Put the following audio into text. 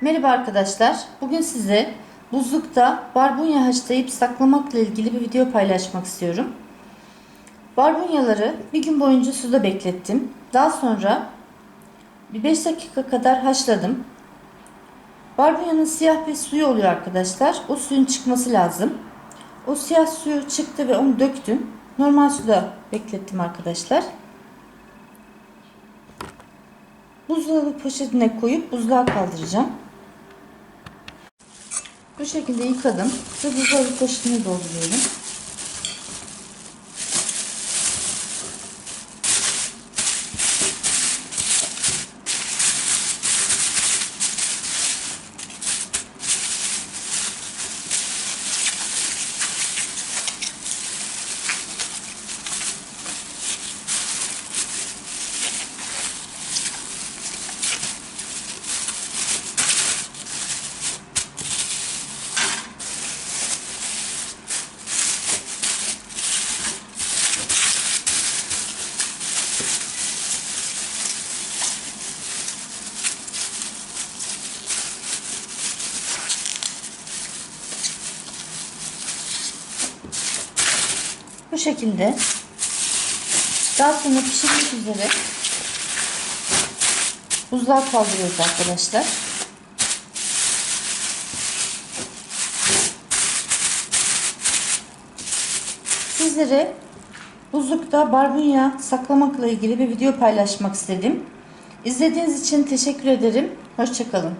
Merhaba arkadaşlar. Bugün size buzlukta barbunya haşlayıp saklamakla ilgili bir video paylaşmak istiyorum. Barbunyaları bir gün boyunca suda beklettim. Daha sonra bir 5 dakika kadar haşladım. Barbunyanın siyah bir suyu oluyor arkadaşlar. O suyun çıkması lazım. O siyah suyu çıktı ve onu döktüm. Normal suda beklettim arkadaşlar. Buzdolabı poşetine koyup buzluğa kaldıracağım. Bu şekilde yıkadım ve buzdolabı poşetine dolduruyorum. Bu şekilde daha sonra pişirmek üzere buzluğa kaldırıyoruz arkadaşlar. Sizlere buzlukta barbunya saklamakla ilgili bir video paylaşmak istedim. İzlediğiniz için teşekkür ederim. Hoşçakalın.